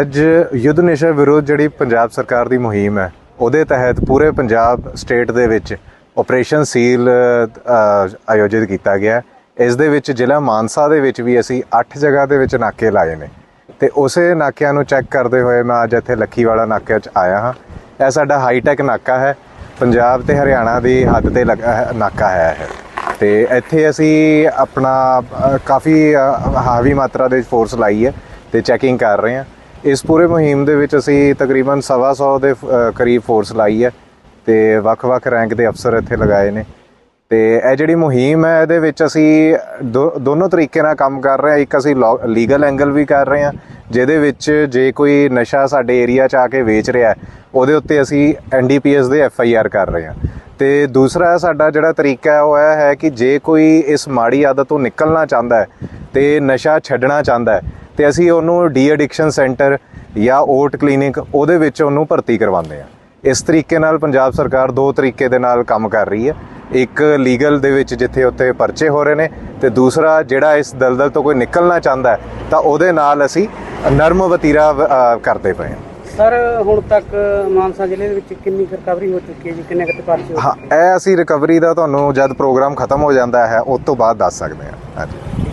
ਅੱਜ ਯੁੱਧ ਨਿਸ਼ਾ ਵਿਰੋਧ ਜਿਹੜੀ ਪੰਜਾਬ ਸਰਕਾਰ ਦੀ ਮੁਹਿੰਮ ਹੈ, ਉਹਦੇ ਤਹਿਤ ਪੂਰੇ ਪੰਜਾਬ ਸਟੇਟ ਦੇ ਵਿੱਚ ਆਪਰੇਸ਼ਨ ਸੀਲ ਆਯੋਜਿਤ ਕੀਤਾ ਗਿਆ ਇਸ ਦੇ ਵਿੱਚ ਜ਼ਿਲ੍ਹਾ ਮਾਨਸਾ ਦੇ ਵਿੱਚ ਵੀ ਅਸੀਂ 8 ਜਗ੍ਹਾ ਦੇ ਵਿੱਚ ਨਾਕੇ ਲਾਏ ਨੇ। ਤੇ ਉਸੇ ਨਾਕਿਆਂ ਨੂੰ ਚੈੱਕ ਕਰਦੇ ਹੋਏ ਮੈਂ ਅੱਜ ਇੱਥੇ ਲੱਖੀਵਾਲਾ ਨਾਕੇ 'ਚ ਆਇਆ ਹਾਂ। ਇਹ ਸਾਡਾ ਹਾਈਟੈਕ ਨਾਕਾ ਹੈ। ਪੰਜਾਬ ਤੇ ਹਰਿਆਣਾ ਦੀ ਹੱਦ ਤੇ ਲੱਗਾ ਨਾਕਾ ਹੈ ਇਹ। ਤੇ ਇੱਥੇ ਅਸੀਂ ਆਪਣਾ ਕਾਫੀ ਹਾਵੀ ਮਾਤਰਾ ਦੇ ਫੋਰਸ ਲਾਈ ਹੈ ਤੇ ਚੈਕਿੰਗ ਕਰ ਰਹੇ ਹਾਂ। ਇਸ ਪੂਰੇ ਮੁਹਿੰਮ ਦੇ ਵਿੱਚ ਅਸੀਂ ਤਕਰੀਬਨ 125 ਦੇ ਕਰੀਬ ਫੋਰਸ ਲਾਈ ਹੈ ਤੇ ਵੱਖ-ਵੱਖ ਰੈਂਕ ਦੇ ਅਫਸਰ ਇੱਥੇ ਲਗਾਏ ਨੇ। ਤੇ ਇਹ ਜਿਹੜੀ ਮੁਹਿੰਮ ਹੈ, ਇਹਦੇ ਵਿੱਚ ਅਸੀਂ ਦੋ- ਦੋਨੋਂ ਤਰੀਕੇ ਨਾਲ ਕੰਮ ਕਰ ਰਹੇ ਹਾਂ। ਇੱਕ ਅਸੀਂ ਲੀਗਲ ਐਂਗਲ ਵੀ ਕਰ ਰਹੇ ਹਾਂ, ਜਿਹਦੇ ਵਿੱਚ ਜੇ ਕੋਈ ਨਸ਼ਾ ਸਾਡੇ ਏਰੀਆ 'ਚ ਆ ਕੇ ਵੇਚ ਰਿਹਾ ਹੈ, ਉਹਦੇ ਉੱਤੇ ਅਸੀਂ ਐਨਡੀਪੀਐਸ ਦੇ ਐਫ ਆਈ ਆਰ ਕਰ ਰਹੇ ਹਾਂ। ਤੇ ਦੂਸਰਾ ਸਾਡਾ ਜਿਹੜਾ ਤਰੀਕਾ ਹੈ, ਉਹ ਇਹ ਹੈ ਕਿ ਜੇ ਕੋਈ ਇਸ ਮਾੜੀ ਆਦਤ ਤੋਂ ਨਿਕਲਣਾ ਚਾਹੁੰਦਾ ਹੈ ਤੇ ਨਸ਼ਾ ਛੱਡਣਾ ਚਾਹੁੰਦਾ ਹੈ, ਤੇ ਅਸੀਂ ਉਹਨੂੰ ਡੀ ਐਡਿਕਸ਼ਨ ਸੈਂਟਰ ਜਾਂ ਓਟ ਕਲੀਨਿਕ ਉਹਦੇ ਵਿੱਚ ਉਹਨੂੰ ਭਰਤੀ ਕਰਵਾਉਂਦੇ ਹਾਂ। ਇਸ ਤਰੀਕੇ ਨਾਲ ਪੰਜਾਬ ਸਰਕਾਰ ਦੋ ਤਰੀਕੇ ਦੇ ਨਾਲ ਕੰਮ ਕਰ ਰਹੀ ਹੈ। ਇੱਕ ਲੀਗਲ ਦੇ ਵਿੱਚ ਜਿੱਥੇ ਉੱਥੇ ਪਰਚੇ ਹੋ ਰਹੇ ਨੇ ਤੇ ਦੂਸਰਾ ਜਿਹੜਾ ਇਸ ਦਲਦਲ ਤੋਂ ਕੋਈ ਨਿਕਲਣਾ ਚਾਹੁੰਦਾ ਹੈ ਤਾਂ ਉਹਦੇ ਨਾਲ ਅਸੀਂ ਨਰਮ ਵਤੀਰਾ ਕਰਦੇ ਪਏ ਹਾਂ। ਸਰ ਹੁਣ ਤੱਕ ਮਾਨਸਾ ਜ਼ਿਲ੍ਹੇ ਦੇ ਵਿੱਚ ਕਿੰਨੀ ਰਿਕਵਰੀ ਹੋ ਚੁੱਕੀ ਹੈ ਜੀ? ਕਿੰਨੇ ਕਿਤੇ ਪਰਚੇ ਹੋ ਹਾਂ ਇਹ ਅਸੀਂ ਰਿਕਵਰੀ ਦਾ ਤੁਹਾਨੂੰ ਜਦ ਪ੍ਰੋਗਰਾਮ ਖਤਮ ਹੋ ਜਾਂਦਾ ਹੈ ਉਸ ਤੋਂ ਬਾਅਦ ਦੱਸ ਸਕਦੇ ਹਾਂ। ਹਾਂਜੀ।